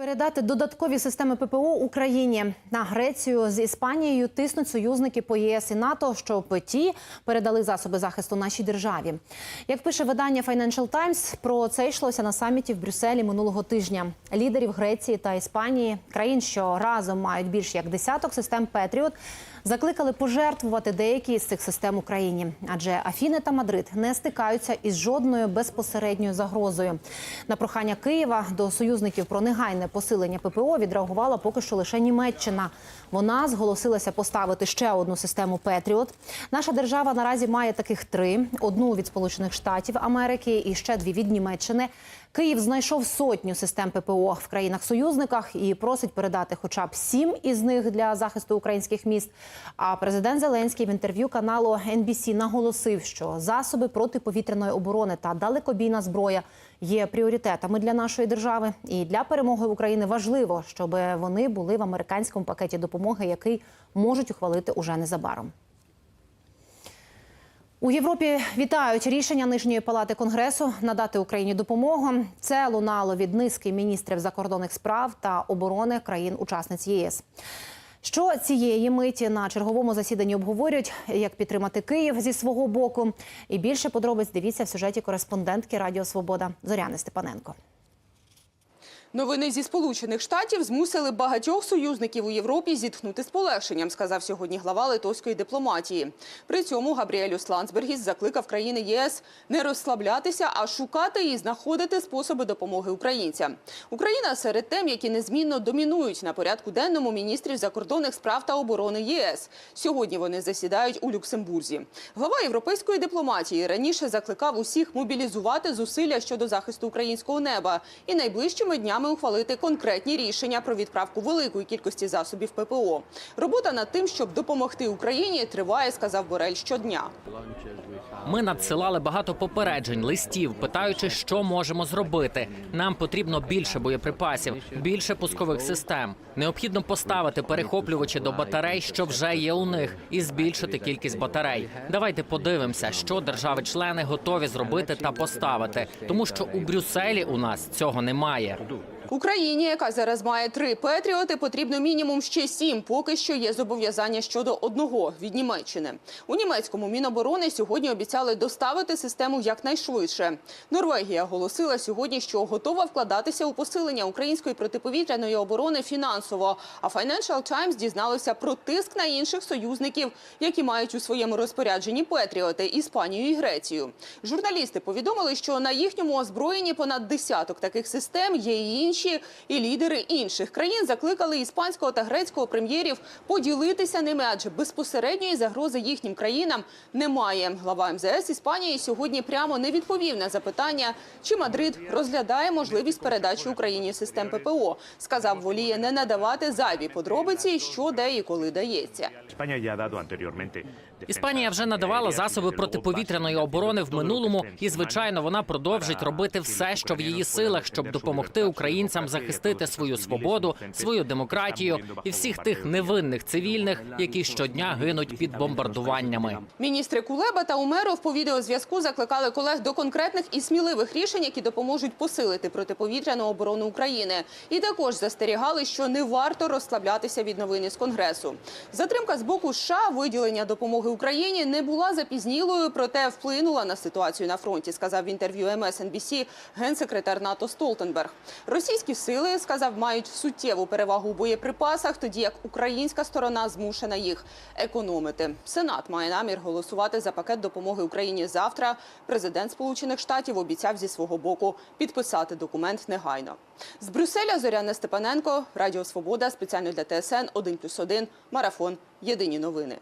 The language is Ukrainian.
Передати додаткові системи ППО Україні на Грецію з Іспанією тиснуть союзники по ЄС і НАТО, щоб ті передали засоби захисту нашій державі. Як пише видання Financial Times, про це йшлося на саміті в Брюсселі минулого тижня. Лідерів Греції та Іспанії, країн, що разом мають більш як десяток систем Петріот, закликали пожертвувати деякі з цих систем Україні, адже Афіни та Мадрид не стикаються із жодною безпосередньою загрозою. На прохання Києва до союзників про негайне посилення ППО відреагувала поки що лише Німеччина. Вона зголосилася поставити ще одну систему Петріот. Наша держава наразі має таких три: одну від Сполучених Штатів Америки і ще дві від Німеччини. Київ знайшов сотню систем ППО в країнах-союзниках і просить передати хоча б сім із них для захисту українських міст. А президент Зеленський в інтерв'ю каналу NBC наголосив, що засоби протиповітряної оборони та далекобійна зброя є пріоритетами для нашої держави. І для перемоги України важливо, щоб вони були в американському пакеті допомоги, який можуть ухвалити уже незабаром. У Європі вітають рішення нижньої палати конгресу надати Україні допомогу. Це лунало від низки міністрів закордонних справ та оборони країн-учасниць ЄС. Що цієї миті на черговому засіданні обговорюють, як підтримати Київ зі свого боку, і більше подробиць дивіться в сюжеті кореспондентки Радіо Свобода Зоряни Степаненко. Новини зі Сполучених Штатів змусили багатьох союзників у Європі зітхнути з полегшенням, сказав сьогодні глава литовської дипломатії. При цьому Габріелюс Ландсбергіс закликав країни ЄС не розслаблятися, а шукати і знаходити способи допомоги українцям. Україна серед тем, які незмінно домінують на порядку денному міністрів закордонних справ та оборони ЄС. Сьогодні вони засідають у Люксембурзі. Глава європейської дипломатії раніше закликав усіх мобілізувати зусилля щодо захисту українського неба і найближчими днями ухвалити конкретні рішення про відправку великої кількості засобів ППО. Робота над тим, щоб допомогти Україні, триває, сказав Борель щодня. Ми надсилали багато попереджень, листів, питаючи, що можемо зробити. Нам потрібно більше боєприпасів, більше пускових систем. Необхідно поставити перехоплювачі до батарей, що вже є у них, і збільшити кількість батарей. Давайте подивимося, що держави-члени готові зробити та поставити, тому що у Брюсселі у нас цього немає. Україні, яка зараз має три Петріоти, потрібно мінімум ще сім. Поки що є зобов'язання щодо одного від Німеччини. У німецькому міноборони сьогодні обіцяли доставити систему якнайшвидше. Норвегія оголосила сьогодні, що готова вкладатися у посилення української протиповітряної оборони фінансово. А Financial Times дізналося про тиск на інших союзників, які мають у своєму розпорядженні Петріоти Іспанію і Грецію. Журналісти повідомили, що на їхньому озброєнні понад десяток таких систем є і інші. І лідери інших країн закликали іспанського та грецького прем'єрів поділитися ними, адже безпосередньої загрози їхнім країнам немає. Глава МЗС Іспанії сьогодні прямо не відповів на запитання, чи Мадрид розглядає можливість передачі Україні систем ППО. Сказав, воліє не надавати зайві подробиці, що де і коли дається. Іспанія вже надавала засоби протиповітряної оборони в минулому, і звичайно, вона продовжить робити все, що в її силах, щоб допомогти українцям захистити свою свободу, свою демократію і всіх тих невинних цивільних, які щодня гинуть під бомбардуваннями. Міністри Кулеба та Умеров по відеозв'язку закликали колег до конкретних і сміливих рішень, які допоможуть посилити протиповітряну оборону України. І також застерігали, що не варто розслаблятися від новини з конгресу. Затримка з боку США виділення допомоги Україні не була запізнілою, проте вплинула на ситуацію на фронті. Сказав в інтерв'ю MSNBC генсекретар НАТО Столтенберг. Російські сили сказав мають суттєву перевагу у боєприпасах, тоді як українська сторона змушена їх економити. Сенат має намір голосувати за пакет допомоги Україні завтра. Президент Сполучених Штатів обіцяв зі свого боку підписати документ негайно. З Брюсселя Зоряна Степаненко, Радіо Свобода, спеціально для ТСН 1+,1, Марафон. Єдині новини.